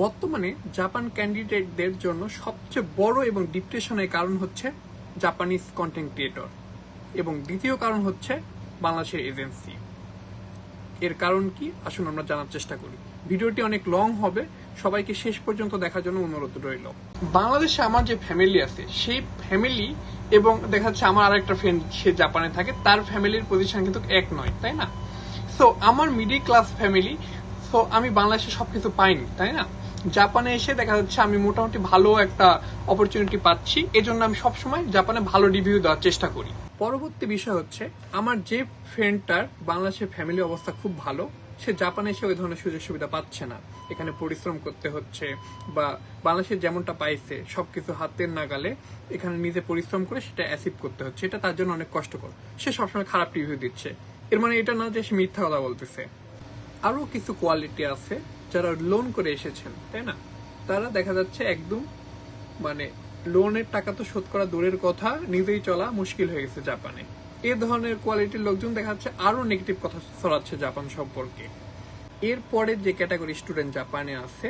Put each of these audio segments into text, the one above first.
বর্তমানে জাপান ক্যান্ডিডেটদের জন্য সবচেয়ে বড় এবং ডিপ্রেশনের কারণ হচ্ছে জাপানিজ কন্টেন্ট ক্রিয়েটর এবং দ্বিতীয় কারণ হচ্ছে বাংলাদেশের এজেন্সি এর কারণ কি? আসুন আমরা জানার চেষ্টা করি। ভিডিওটি অনেক লং হবে। সবাইকে শেষ পর্যন্ত দেখার জন্য অনুরোধ রইল। বাংলাদেশে আমার যে ফ্যামিলি আছে, সেই ফ্যামিলি এবং দেখা যাচ্ছে আমার আরেকটা ফ্রেন্ড সে জাপানে থাকে, তার ফ্যামিলির পজিশন কিন্তু এক নয়, তাই না? সো আমার মিডিল ক্লাস ফ্যামিলি সো আমি বাংলাদেশে সবকিছু পাইনি, তাই না? জাপানে এসে দেখা যাচ্ছে আমি মোটামুটি ভালো একটা অপরচুনিটি পাচ্ছি। এজন্য আমি সবসময় জাপানে ভালো রিভিউ দেওয়ার চেষ্টা করি। পরবর্তী বিষয় হচ্ছে, আমার যে ফ্রেন্ডটার বাংলাদেশের ফ্যামিলি অবস্থা খুব ভালো, সে জাপানে এসে ওই ধরনের সুযোগ সুবিধা পাচ্ছে না। এখানে পরিশ্রম করতে হচ্ছে বা বাংলাদেশে যেমনটা পাইছে, সবকিছু হাতের নাগালে এখানে নিজে পরিশ্রম করে সেটা অ্যাসিভ করতে হচ্ছে। এটা তার জন্য অনেক কষ্টকর। সে সবসময় খারাপ রিভিউ দিচ্ছে। এর মানে এটা না যে সে মিথ্যা কথা বলতেছে। আরও কিছু কোয়ালিটি আছে। যারা লোন করে এসেছেন, তাই না? তারা দেখা যাচ্ছে একদম মানে লোনের টাকা তো শোধ করা দূরের কথা, নিজেই চলা মুশকিল হয়ে গেছে জাপানে। এ ধরনের কোয়ালিটির লোকজন দেখা যাচ্ছে আরও নেগেটিভ কথা ছড়াচ্ছে জাপান সম্পর্কে। এরপরে যে ক্যাটাগরি স্টুডেন্ট জাপানে আছে,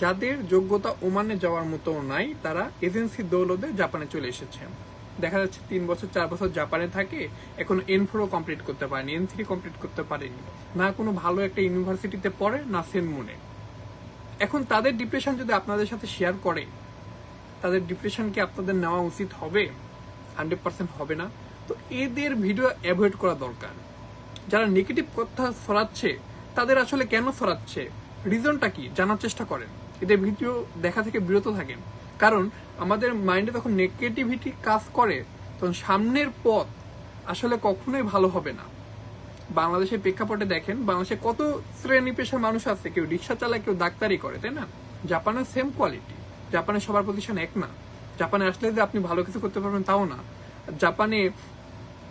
যাদের যোগ্যতা ওমানে যাওয়ার মতো নাই, তারা এজেন্সি দৌলতে জাপানে চলে এসেছেন। দেখা যাচ্ছে তিন বছর, চার বছর জাপানে থাকে, এখন এন ফোরও কমপ্লিট করতে পারেনি এন থ্রি কমপ্লিট করতে পারেনি। না কোনো ভালো একটা ইউনিভার্সিটিতে পড়ে, না সেনমুনে এখন তাদের ডিপ্রেশন যদি আপনাদের সাথে শেয়ার করে, তাদের ডিপ্রেশন কি আপনাদের নেওয়া উচিত হবে? হান্ড্রেড পার্সেন্ট হবে না। তো এদের ভিডিও অ্যাভয়েড করা দরকার। যারা নেগেটিভ কথা ছড়াচ্ছে, তাদের আসলে কেন ছড়াচ্ছে? রিজনটা কি? জানার চেষ্টা করেন। এদের ভিডিও দেখা থেকে বিরত থাকেন। কারণ আমাদের মাইন্ডে তখন নেগেটিভিটি কাজ করে, তখন সামনের পথ আসলে কখনোই ভালো হবে না। বাংলাদেশের প্রেক্ষাপটে দেখেন, বাংলাদেশে কত শ্রেণি পেশার মানুষ আছে, কেউ রিক্সা চালায়, কেউ ডাক্তারি করে, তাই না? জাপানের সেম কোয়ালিটি জাপানে সবার প্রতিষ্ঠান এক না। জাপানে আসলে যে আপনি ভালো কিছু করতে পারবেন তাও না। জাপানে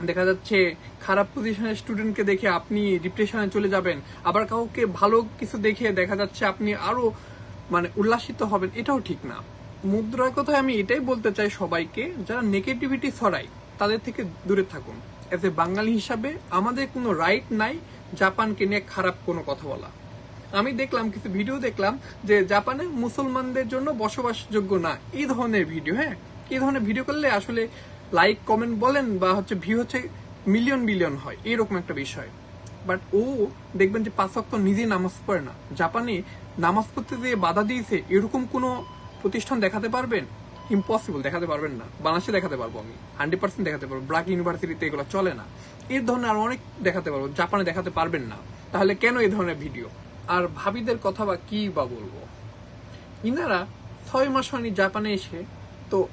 দেখা যাচ্ছে খারাপ পজিশনের স্টুডেন্টকে দেখে আপনি ডিপ্রেশনে চলে যাবেন। আবার কাউকে ভালো কিছু দেখে দেখা যাচ্ছে আপনি আরও মানে উল্লাসিত হবেন, এটাও ঠিক না। মুদ্রার কথায় আমি এটাই বলতে চাই সবাইকে, যারা নেগেটিভিটি ছড়ায়, তাদের থেকে দূরে থাকুন। এজ এ বাঙালি হিসাবে আমাদের কোনো রাইট নাই জাপানকে নিয়ে খারাপ কোনো কথা বলা। আমি দেখলাম, কিছু ভিডিও দেখলাম যে জাপানে মুসলমানদের জন্য বসবাসযোগ্য না। এই ধরনের ভিডিও হ্যাঁ? এই ধরনের ভিডিও করলে আসলে লাইক কমেন্ট বলেন বা হচ্ছে ভিউ হচ্ছে মিলিয়ন বিলিয়ন হয়। এরকম একটা বিষয়। বাট ও দেখবেন যে পাঁচ ওয়াক্ত নিজে নামাজ পড়ে না। জাপানে নামাজ পড়তে যে বাধা দিয়েছে, এরকম কোনো প্রতিষ্ঠান দেখাতে পারবেন? ইম্পসিবল দেখাতে পারবেন না। বাংলাদেশে দেখাতে পারব আমি। হান্ড্রেড পার্সেন্ট দেখাতে পারব। ব্রাক ইউনিভার্সিটিতে এগুলো চলে না। এই ধরনের আরও অনেক দেখাতে পারব। জাপানে দেখাতে পারবেন না। তাহলে কেন এই ধরনের ভিডিও? আর ভাবিদের কথা বা কি বা বলব? ইনারা ছয় মাস হয়নি জাপানে এসে। তো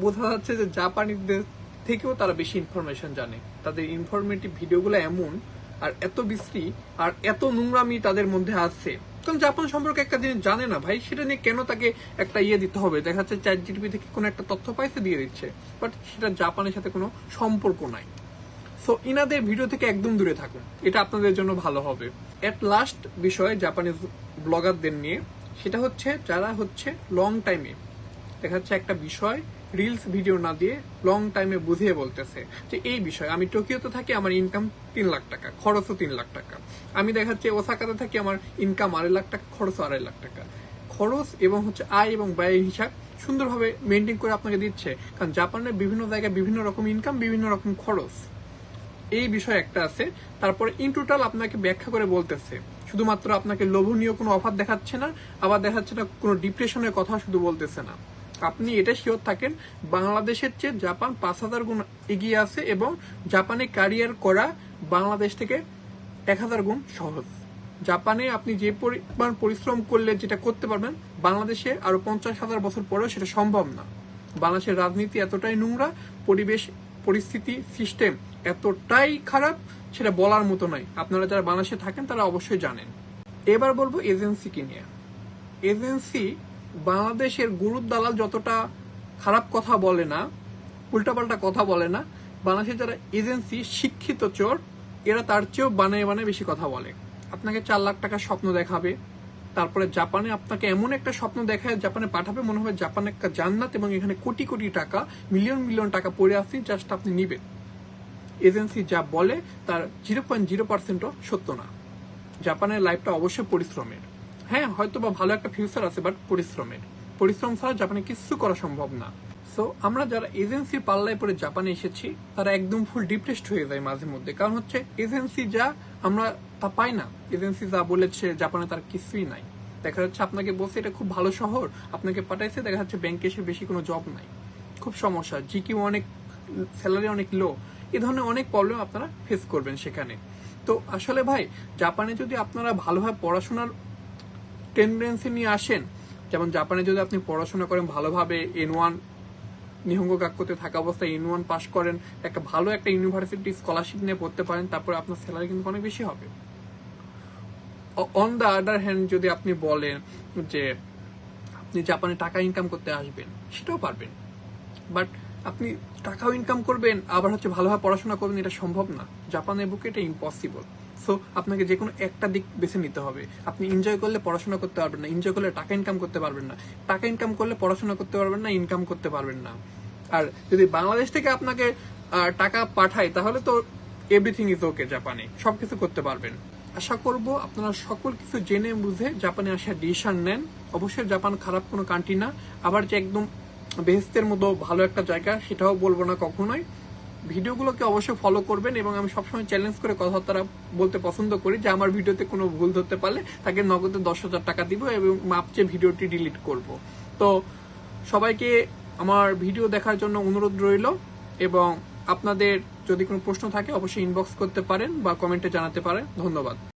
বোঝা যাচ্ছে যে জাপানিদের থেকেও তারা বেশি ইনফরমেশন জানে। তাদের ইনফরমেটিভ ভিডিওগুলো এমন, আর এত বিশ্রী, আর এত নোংরামি তাদের মধ্যে আছে। কারণ জাপান সম্পর্কে একটা জিনিস জানে না ভাই, সেটা নিয়ে কেন তাকে একটা ইয়ে দিতে হবে? দেখা যাচ্ছে চ্যাট জিটিপি থেকে কোনো একটা তথ্য পাইছে, দিয়ে দিচ্ছে। বাট সেটা জাপানের সাথে কোনো সম্পর্ক নাই। সো ইনাদের ভিডিও থেকে একদম দূরে থাকুন। এটা আপনাদের জন্য ভালো হবে। এট লাস্ট বিষয় জাপানিজ ব্লগারদের নিয়ে, সেটা হচ্ছে, যারা হচ্ছে লং টাইমে দেখা যাচ্ছে একটা বিষয় রিলস ভিডিও না দিয়ে লং টাইমে বুঝিয়ে বলতেছে যে এই বিষয়, আমি টোকিওতে থাকি, আমার ইনকাম তিন লাখ টাকা, খরচও তিন লাখ টাকা। আমি দেখা যাচ্ছে ওসাকাতে থাকি, আমার ইনকাম আড়াই লাখ টাকা খরচ আড়াই লাখ টাকা। খরচ এবং হচ্ছে আয় এবং ব্যয়ের হিসাব সুন্দরভাবে মেনটেন করে আপনাকে দিচ্ছে, কারণ জাপানের বিভিন্ন জায়গায় বিভিন্ন রকম ইনকাম বিভিন্ন রকম খরচ। এই বিষয় একটা আছে। তারপরে ইন টোটাল আপনাকে ব্যাখ্যা করে বলতেছে, শুধুমাত্র আপনাকে লোভনীয় কোনো অফার দেখাচ্ছে না, আবার দেখাচ্ছে না কোনো ডিপ্রেশনের কথা শুধু বলতেছে না। আপনি এটা শিওর থাকেন, বাংলাদেশের চেয়ে জাপান পাঁচ হাজার গুণ এগিয়ে আছে এবং জাপানে ক্যারিয়ার করা বাংলাদেশ থেকে এক হাজার গুণ সহজ। জাপানে আপনি যে পরিমাণ পরিশ্রম করলে যেটা করতে পারবেন, বাংলাদেশে আরও পঞ্চাশ হাজার বছর পরেও সেটা সম্ভব না। বাংলাদেশের রাজনীতি এতটাই নোংরা, পরিবেশ, পরিস্থিতি, সিস্টেম এতটাই খারাপ, সেটা বলার মতো নয় আপনারা যারা বাংলাদেশে থাকেন, তারা অবশ্যই জানেন। এবার বলব এজেন্সিকে নিয়ে। এজেন্সি বাংলাদেশের গুরুর দালাল যতটা খারাপ কথা বলে না, উল্টাপাল্টা কথা বলে না, বাংলাদেশের যারা এজেন্সি, শিক্ষিত চোর, এরা তার চেয়েও বানায় বানায় বেশি কথা বলে। আপনাকে চার লাখ টাকার স্বপ্ন দেখাবে, তারপরে জাপানে আপনাকে এমন একটা স্বপ্ন দেখায়, জাপানে পাঠাবে, মনে হবে জাপান একটা জান্নাত এবং এখানে কোটি কোটি টাকা, মিলিয়ন মিলিয়ন টাকা পড়ে আসছে জাস্ট আপনি নিবেন। এজেন্সি যা বলে তার জিরো পয়েন্ট জিরো পার্সেন্টও সত্য না। জাপানের লাইফটা অবশ্যই পরিশ্রমের। হ্যাঁ হয়তো বা ভালো একটা ফিউচার আছে বাট পরিশ্রমের। পরিশ্রম ছাড়া জাপানে কিছু করা সম্ভব না। সো আমরা যারা এজেন্সির পাল্লায় পরে জাপানে এসেছি, তারা একদম ফুল ডিপ্রেসড হয়ে যায় মাঝে মধ্যে। কারণ হচ্ছে এজেন্সি যা, আমরা তা পাই না। এজেন্সি যা বলেছে, জাপানে তার কিছুই নাই। দেখা যাচ্ছে আপনাকে বলছে, এটা খুব ভালো শহর। আপনাকে পাঠাইছে, দেখা যাচ্ছে ব্যাংকে এসে বেশি কোনো জব নাই। খুব সমস্যা। জিকিউ অনেক স্যালারি অনেক লো এ ধরনের অনেক প্রবলেম আপনারা ফেস করবেন সেখানে। তো আসলে ভাই, জাপানে যদি আপনারা ভালোভাবে পড়াশোনার টেন্ডেন্সি নিয়ে আসেন, যেমন জাপানে যদি আপনি পড়াশোনা করেন ভালোভাবে এন ওয়ান নিহঙ্গ কাক্যতে থাকা অবস্থায় এন ওয়ান পাস করেন, একটা ভালো একটা ইউনিভার্সিটি স্কলারশিপ নিয়ে পড়তে পারেন, তারপরে আপনার স্যালারি কিন্তু অনেক বেশি হবে। অন দ্য আদার হ্যান্ড যদি আপনি বলেন যে আপনি জাপানে টাকা ইনকাম করতে আসবেন, সেটাও পারবেন। বাট আপনি টাকাও ইনকাম করবেন, আবার হচ্ছে ভালোভাবে পড়াশোনা করবেন, এটা সম্ভব না। জাপানের বুকে এটা ইম্পসিবল সো আপনাকে যে কোনো একটা দিক বেছে নিতে হবে। আপনি এনজয় করলে পড়াশোনা করতে পারবেন না এনজয় করলে টাকা ইনকাম করতে পারবেন না। টাকা ইনকাম করলে পড়াশোনা করতে পারবেন না ইনকাম করতে পারবেন না। আর যদি বাংলাদেশ থেকে আপনাকে টাকা পাঠায়, তাহলে তো এভরিথিং ইজ ওকে জাপানে। সবকিছু করতে পারবেন। আশা করব আপনারা সকল কিছু জেনে বুঝে জাপানে আসার ডিসিশন নেন। অবশ্যই জাপান খারাপ কোনো কান্ট্রি না। আবার যে একদম বেহেস্তের মতো ভালো একটা জায়গা, সেটাও বলব না কখনোই। ভিডিওগুলোকে অবশ্যই ফলো করবেন এবং আমি সবসময় চ্যালেঞ্জ করে কথাবার্তা বলতে পছন্দ করি যে আমার ভিডিওতে কোনো ভুল ধরতে পারলে তাকে নগদে দশ হাজার টাকা দিব এবং মাপচে ভিডিওটি ডিলিট করব। তো সবাইকে আমার ভিডিও দেখার জন্য অনুরোধ রইল এবং আপনাদের যদি কোনো প্রশ্ন থাকে অবশ্যই ইনবক্স করতে পারেন বা কমেন্টে জানাতে পারেন। ধন্যবাদ।